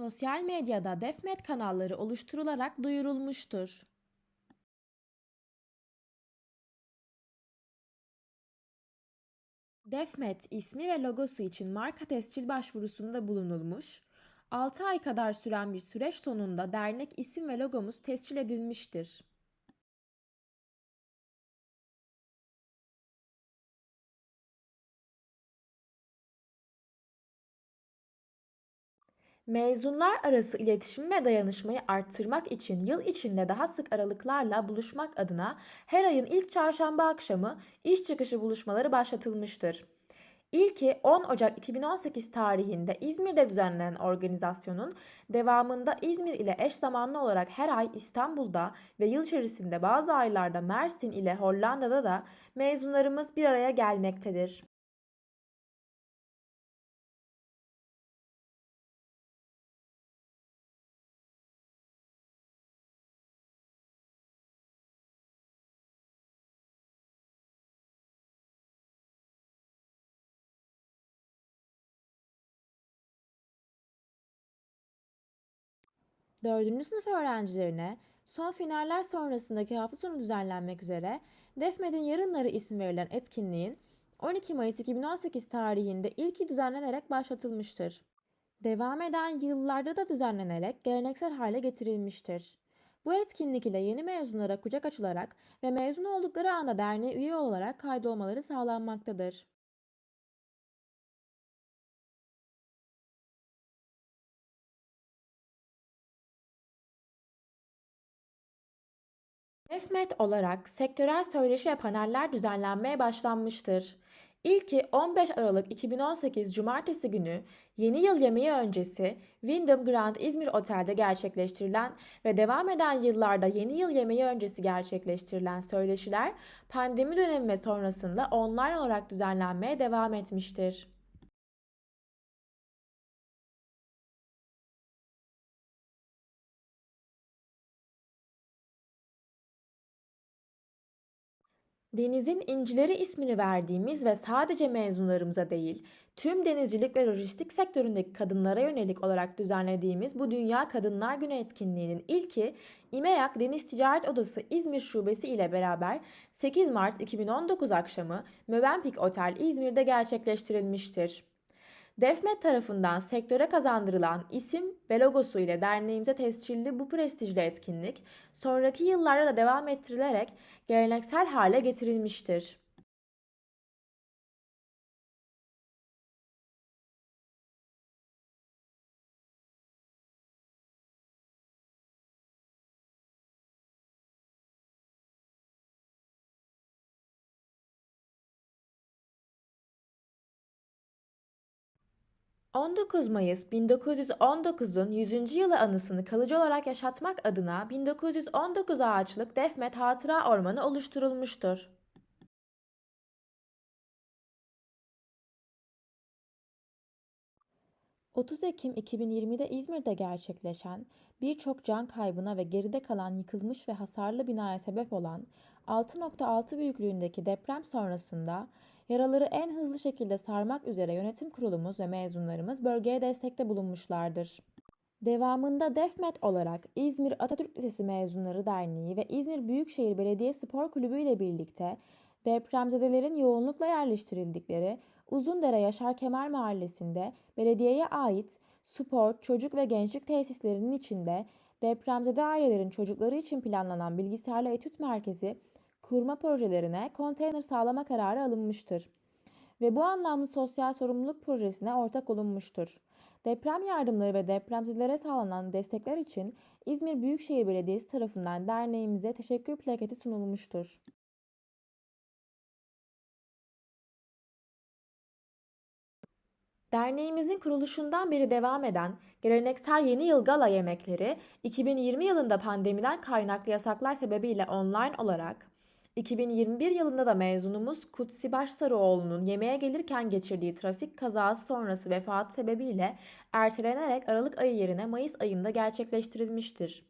Sosyal medyada DefMed kanalları oluşturularak duyurulmuştur. DefMed ismi ve logosu için marka tescil başvurusunda bulunulmuş, 6 ay kadar süren bir süreç sonunda dernek isim ve logomuz tescil edilmiştir. Mezunlar arası iletişim ve dayanışmayı arttırmak için yıl içinde daha sık aralıklarla buluşmak adına her ayın ilk çarşamba akşamı iş çıkışı buluşmaları başlatılmıştır. İlki 10 Ocak 2018 tarihinde İzmir'de düzenlenen organizasyonun devamında İzmir ile eş zamanlı olarak her ay İstanbul'da ve yıl içerisinde bazı aylarda Mersin ile Hollanda'da da mezunlarımız bir araya gelmektedir. Dördüncü sınıf öğrencilerine son finaller sonrasındaki hafta sonu düzenlenmek üzere DEFMED'in Yarınları ismi verilen etkinliğin 12 Mayıs 2018 tarihinde ilki düzenlenerek başlatılmıştır. Devam eden yıllarda da düzenlenerek geleneksel hale getirilmiştir. Bu etkinlik ile yeni mezunlara kucak açılarak ve mezun oldukları anda derneğe üye olarak kaydolmaları sağlanmaktadır. EFMET olarak sektörel söyleşi ve paneller düzenlenmeye başlanmıştır. İlki 15 Aralık 2018 Cumartesi günü yeni yıl yemeği öncesi Wyndham Grand İzmir Otel'de gerçekleştirilen ve devam eden yıllarda yeni yıl yemeği öncesi gerçekleştirilen söyleşiler pandemi dönemi ve sonrasında online olarak düzenlenmeye devam etmiştir. Denizin İncileri ismini verdiğimiz ve sadece mezunlarımıza değil, tüm denizcilik ve lojistik sektöründeki kadınlara yönelik olarak düzenlediğimiz bu Dünya Kadınlar Günü etkinliğinin ilki İMEAK Deniz Ticaret Odası İzmir Şubesi ile beraber 8 Mart 2019 akşamı Mövenpik Otel İzmir'de gerçekleştirilmiştir. Defmet tarafından sektöre kazandırılan isim ve logosu ile derneğimize tescilli bu prestijli etkinlik sonraki yıllarda da devam ettirilerek geleneksel hale getirilmiştir. 19 Mayıs 1919'un 100. yılı anısını kalıcı olarak yaşatmak adına 1919 ağaçlık Defmet Hatıra Ormanı oluşturulmuştur. 30 Ekim 2020'de İzmir'de gerçekleşen, birçok can kaybına ve geride kalan yıkılmış ve hasarlı binaya sebep olan 6.6 büyüklüğündeki deprem sonrasında yaraları en hızlı şekilde sarmak üzere yönetim kurulumuz ve mezunlarımız bölgeye destekte bulunmuşlardır. Devamında DEFMET olarak İzmir Atatürk Lisesi Mezunları Derneği ve İzmir Büyükşehir Belediye Spor Kulübü ile birlikte depremzedelerin yoğunlukla yerleştirildikleri Uzundere Yaşar Kemal Mahallesi'nde belediyeye ait spor, çocuk ve gençlik tesislerinin içinde depremzede ailelerin çocukları için planlanan bilgisayarlı etüt merkezi kurma projelerine konteyner sağlama kararı alınmıştır ve bu anlamlı sosyal sorumluluk projesine ortak olunmuştur. Deprem yardımları ve depremzedelere sağlanan destekler için İzmir Büyükşehir Belediyesi tarafından derneğimize teşekkür plaketi sunulmuştur. Derneğimizin kuruluşundan beri devam eden geleneksel Yeni Yıl Gala yemekleri 2020 yılında pandemiden kaynaklı yasaklar sebebiyle online olarak 2021 yılında da mezunumuz Kutsi Başsarıoğlu'nun yemeğe gelirken geçirdiği trafik kazası sonrası vefat sebebiyle ertelenerek Aralık ayı yerine Mayıs ayında gerçekleştirilmiştir.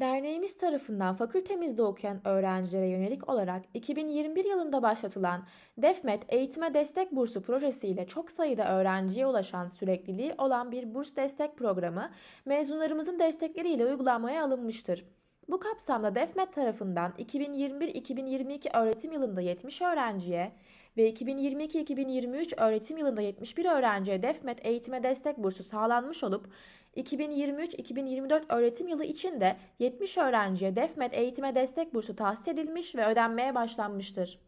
Derneğimiz tarafından fakültemizde okuyan öğrencilere yönelik olarak 2021 yılında başlatılan DEFMET Eğitime Destek Bursu projesiyle çok sayıda öğrenciye ulaşan sürekliliği olan bir burs destek programı mezunlarımızın destekleriyle uygulanmaya alınmıştır. Bu kapsamda DEFMET tarafından 2021-2022 öğretim yılında 70 öğrenciye ve 2022-2023 öğretim yılında 71 öğrenciye DEFMET eğitime destek bursu sağlanmış olup 2023-2024 öğretim yılı içinde 70 öğrenciye DEFMET eğitime destek bursu tahsis edilmiş ve ödenmeye başlanmıştır.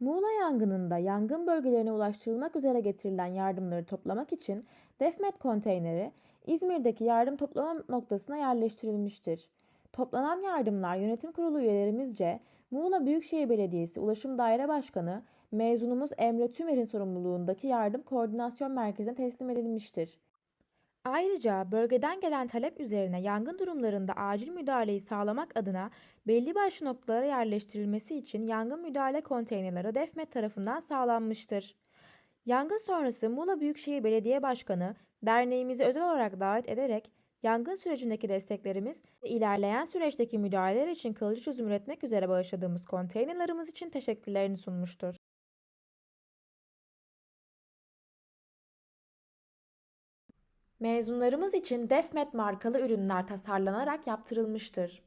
Muğla yangınında yangın bölgelerine ulaştırılmak üzere getirilen yardımları toplamak için DEFMET konteyneri İzmir'deki yardım toplama noktasına yerleştirilmiştir. Toplanan yardımlar yönetim kurulu üyelerimizce Muğla Büyükşehir Belediyesi Ulaşım Daire Başkanı mezunumuz Emre Tümer'in sorumluluğundaki yardım koordinasyon merkezine teslim edilmiştir. Ayrıca bölgeden gelen talep üzerine yangın durumlarında acil müdahaleyi sağlamak adına belli başlı noktalara yerleştirilmesi için yangın müdahale konteynerleri DEFMET tarafından sağlanmıştır. Yangın sonrası Muğla Büyükşehir Belediye Başkanı derneğimizi özel olarak davet ederek yangın sürecindeki desteklerimiz ve ilerleyen süreçteki müdahaleler için kalıcı çözüm üretmek üzere bağışladığımız konteynerlarımız için teşekkürlerini sunmuştur. Mezunlarımız için DEFMET markalı ürünler tasarlanarak yaptırılmıştır.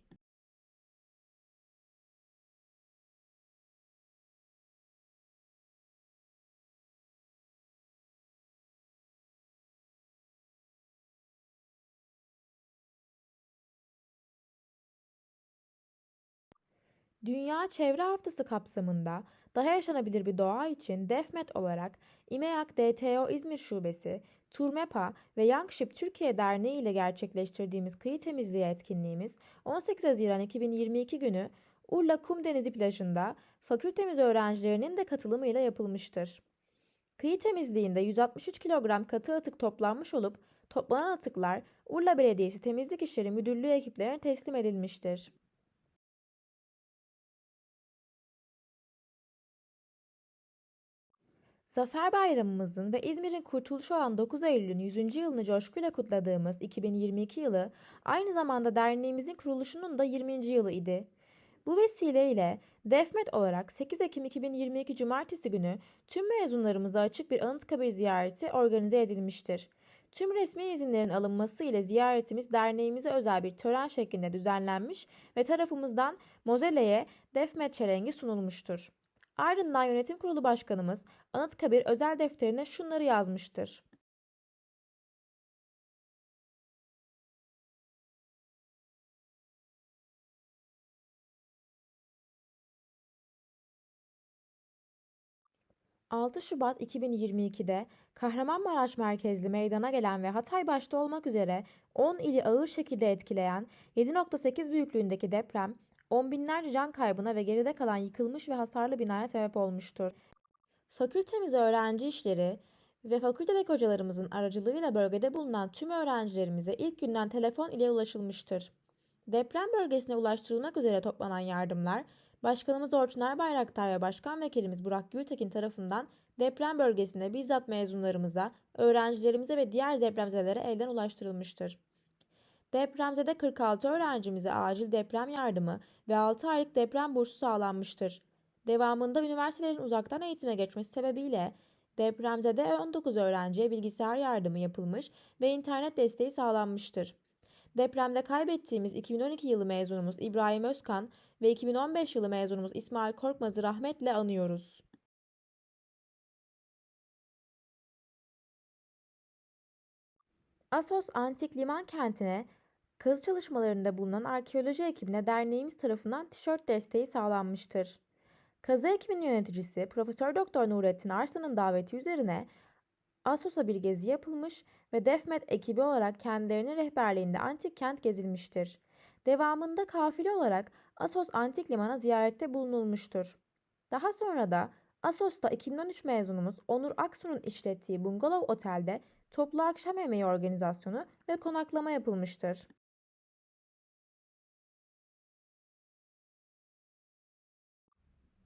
Dünya Çevre Haftası kapsamında daha yaşanabilir bir doğa için DEFMET olarak İMEAK DTO İzmir Şubesi, Turmepa ve Youngship Türkiye Derneği ile gerçekleştirdiğimiz kıyı temizliği etkinliğimiz 18 Haziran 2022 günü Urla Kum Denizi plajında fakültemiz öğrencilerinin de katılımıyla yapılmıştır. Kıyı temizliğinde 163 kilogram katı atık toplanmış olup toplanan atıklar Urla Belediyesi Temizlik İşleri Müdürlüğü ekiplerine teslim edilmiştir. Zafer Bayramımızın ve İzmir'in kurtuluşu olan 9 Eylül'ün 100. yılını coşkuyla kutladığımız 2022 yılı aynı zamanda derneğimizin kuruluşunun da 20. yılı idi. Bu vesileyle Defmet olarak 8 Ekim 2022 Cumartesi günü tüm mezunlarımıza açık bir Anıtkabir ziyareti organize edilmiştir. Tüm resmi izinlerin alınması ile ziyaretimiz derneğimize özel bir tören şeklinde düzenlenmiş ve tarafımızdan Mozelle'ye Defmet çelengi sunulmuştur. Ardından yönetim kurulu başkanımız Anıtkabir özel defterine şunları yazmıştır. ...6 Şubat 2022'de Kahramanmaraş merkezli meydana gelen ve Hatay başta olmak üzere 10 ili ağır şekilde etkileyen 7.8 büyüklüğündeki deprem on binlerce can kaybına ve geride kalan yıkılmış ve hasarlı binaya sebep olmuştur. Fakültemiz öğrenci işleri ve fakültedeki hocalarımızın aracılığıyla bölgede bulunan tüm öğrencilerimize ilk günden telefon ile ulaşılmıştır. Deprem bölgesine ulaştırılmak üzere toplanan yardımlar, Başkanımız Orçun Bayraktar ve Başkan Vekilimiz Burak Gültekin tarafından deprem bölgesinde bizzat mezunlarımıza, öğrencilerimize ve diğer depremzedelere elden ulaştırılmıştır. Depremzede 46 öğrencimize acil deprem yardımı ve 6 aylık deprem bursu sağlanmıştır. Devamında üniversitelerin uzaktan eğitime geçmesi sebebiyle depremzede 19 öğrenciye bilgisayar yardımı yapılmış ve internet desteği sağlanmıştır. Depremde kaybettiğimiz 2012 yılı mezunumuz İbrahim Özkan ve 2015 yılı mezunumuz İsmail Korkmaz'ı rahmetle anıyoruz. Asos Antik Liman Kenti'ne kazı çalışmalarında bulunan arkeoloji ekibine derneğimiz tarafından tişört desteği sağlanmıştır. Kazı ekibinin yöneticisi Profesör Doktor Nurettin Arslan'ın daveti üzerine Asos'a bir gezi yapılmış ve Defmet ekibi olarak kendilerinin rehberliğinde antik kent gezilmiştir. Devamında kafile olarak Asos Antik Liman'a ziyarette bulunulmuştur. Daha sonra da Asos'ta 2013 mezunumuz Onur Aksu'nun işlettiği Bungalov Otel'de toplu akşam yemeği organizasyonu ve konaklama yapılmıştır.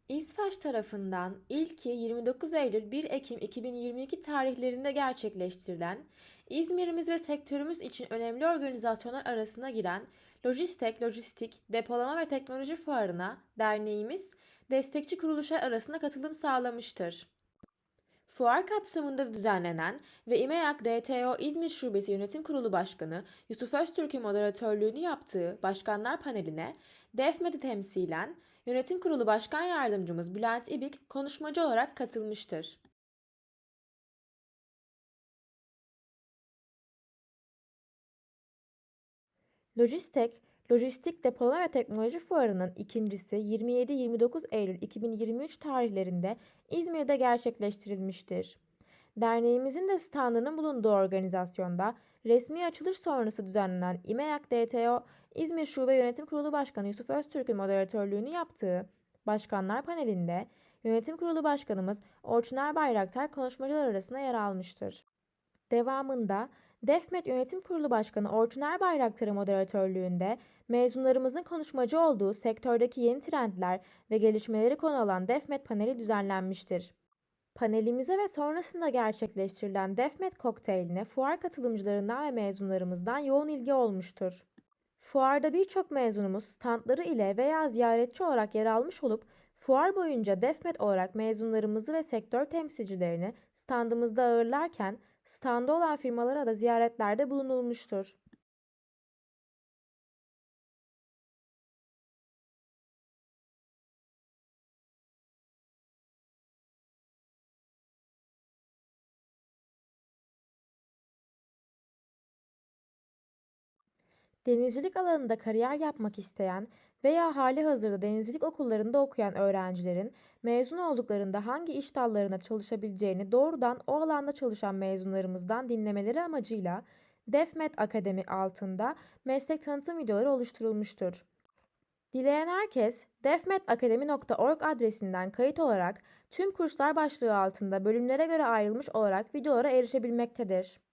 İSFAŞ tarafından ilki 29 Eylül 1 Ekim 2022 tarihlerinde gerçekleştirilen İzmir'imiz ve sektörümüz için önemli organizasyonlar arasına giren Lojistek, Lojistik, Depolama ve Teknoloji Fuarı'na derneğimiz destekçi kuruluşlar arasında katılım sağlamıştır. Fuar kapsamında düzenlenen ve İMEAK DTO İzmir Şubesi Yönetim Kurulu Başkanı Yusuf Öztürk'ün moderatörlüğünü yaptığı başkanlar paneline DEFMED'i temsilen Yönetim Kurulu Başkan Yardımcımız Bülent İbik konuşmacı olarak katılmıştır. Lojistek, Lojistik Depolama ve Teknoloji Fuarı'nın ikincisi 27-29 Eylül 2023 tarihlerinde İzmir'de gerçekleştirilmiştir. Derneğimizin de standının bulunduğu organizasyonda resmi açılış sonrası düzenlenen İMEAK DTO İzmir Şube Yönetim Kurulu Başkanı Yusuf Öztürk'ün moderatörlüğünü yaptığı başkanlar panelinde Yönetim Kurulu Başkanımız Orçuner Bayraktar konuşmacılar arasında yer almıştır. Devamında DEFMET Yönetim Kurulu Başkanı Orçun Erbayraktar'ın moderatörlüğünde mezunlarımızın konuşmacı olduğu sektördeki yeni trendler ve gelişmeleri konu alan DEFMET paneli düzenlenmiştir. Panelimize ve sonrasında gerçekleştirilen DEFMET kokteyline fuar katılımcılarından ve mezunlarımızdan yoğun ilgi olmuştur. Fuarda birçok mezunumuz standları ile veya ziyaretçi olarak yer almış olup fuar boyunca DEFMET olarak mezunlarımızı ve sektör temsilcilerini standımızda ağırlarken standa olan firmalara da ziyaretlerde bulunulmuştur. Denizcilik alanında kariyer yapmak isteyen veya hali hazırda denizcilik okullarında okuyan öğrencilerin mezun olduklarında hangi iş dallarına çalışabileceğini doğrudan o alanda çalışan mezunlarımızdan dinlemeleri amacıyla DEFMET Akademi altında meslek tanıtım videoları oluşturulmuştur. Dileyen herkes defmetakademi.org adresinden kayıt olarak tüm kurslar başlığı altında bölümlere göre ayrılmış olarak videolara erişebilmektedir.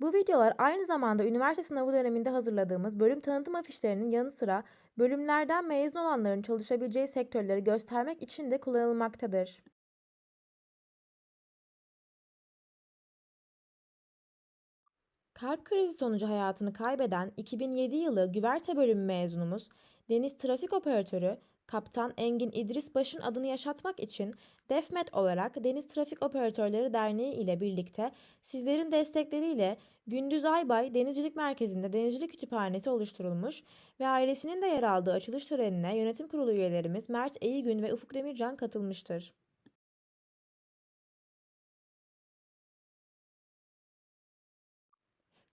Bu videolar aynı zamanda üniversite sınavı döneminde hazırladığımız bölüm tanıtım afişlerinin yanı sıra bölümlerden mezun olanların çalışabileceği sektörleri göstermek için de kullanılmaktadır. Kalp krizi sonucu hayatını kaybeden 2007 yılı güverte bölümü mezunumuz Deniz Trafik Operatörü Kaptan Engin İdris Baş'ın adını yaşatmak için DEFMET olarak Deniz Trafik Operatörleri Derneği ile birlikte sizlerin destekleriyle Gündüz Aybay Denizcilik Merkezi'nde Denizcilik Kütüphanesi oluşturulmuş ve ailesinin de yer aldığı açılış törenine yönetim kurulu üyelerimiz Mert Eygün ve Ufuk Demircan katılmıştır.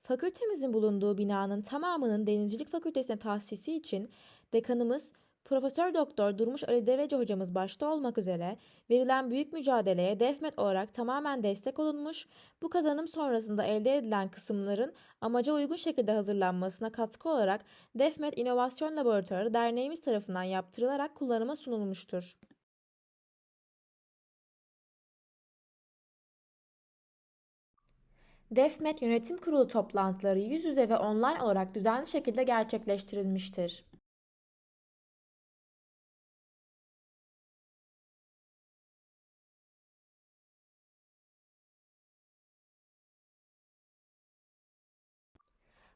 Fakültemizin bulunduğu binanın tamamının Denizcilik Fakültesine tahsisi için dekanımız Profesör Doktor Durmuş Ali Deveci hocamız başta olmak üzere verilen büyük mücadeleye DEFMET olarak tamamen destek olunmuş, bu kazanım sonrasında elde edilen kısımların amaca uygun şekilde hazırlanmasına katkı olarak DEFMET İnovasyon Laboratuvarı derneğimiz tarafından yaptırılarak kullanıma sunulmuştur. DEFMET Yönetim Kurulu toplantıları yüz yüze ve online olarak düzenli şekilde gerçekleştirilmiştir.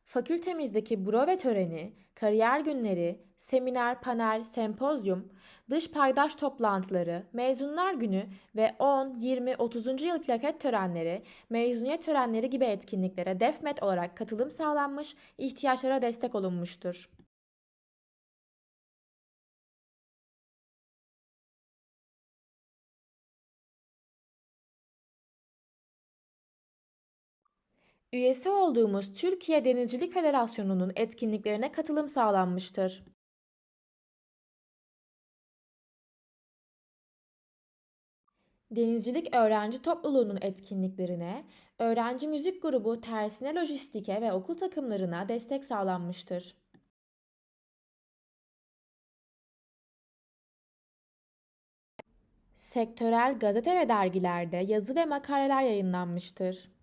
Fakültemizdeki brove töreni, kariyer günleri, seminer, panel, sempozyum, dış paydaş toplantıları, mezunlar günü ve 10, 20, 30. yıl plaket törenleri, mezuniyet törenleri gibi etkinliklere DEFMET olarak katılım sağlanmış, ihtiyaçlara destek olunmuştur. Üyesi olduğumuz Türkiye Denizcilik Federasyonu'nun etkinliklerine katılım sağlanmıştır. Denizcilik Öğrenci Topluluğu'nun etkinliklerine, öğrenci müzik grubu Tersine Lojistik'e ve okul takımlarına destek sağlanmıştır. Sektörel gazete ve dergilerde yazı ve makaleler yayınlanmıştır.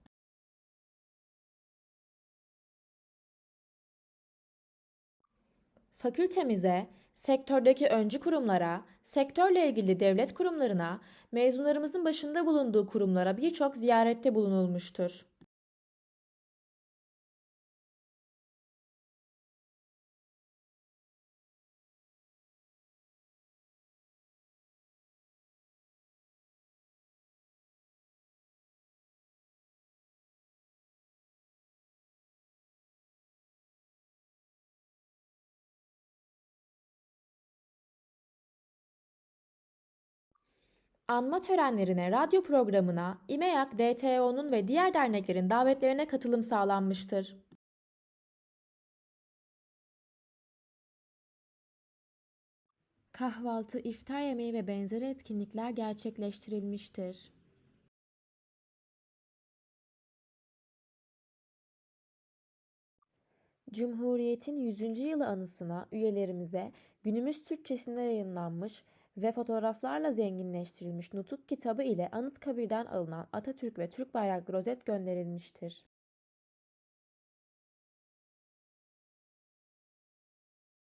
Fakültemize sektördeki öncü kurumlara, sektörle ilgili devlet kurumlarına, mezunlarımızın başında bulunduğu kurumlara birçok ziyarette bulunulmuştur. Anma törenlerine, radyo programına, İMEAK, DTO'nun ve diğer derneklerin davetlerine katılım sağlanmıştır. Kahvaltı, iftar yemeği ve benzeri etkinlikler gerçekleştirilmiştir. Cumhuriyet'in 100. yılı anısına üyelerimize günümüz Türkçesinde yayınlanmış ve fotoğraflarla zenginleştirilmiş nutuk kitabı ile Anıtkabir'den alınan Atatürk ve Türk bayraklı rozet gönderilmiştir.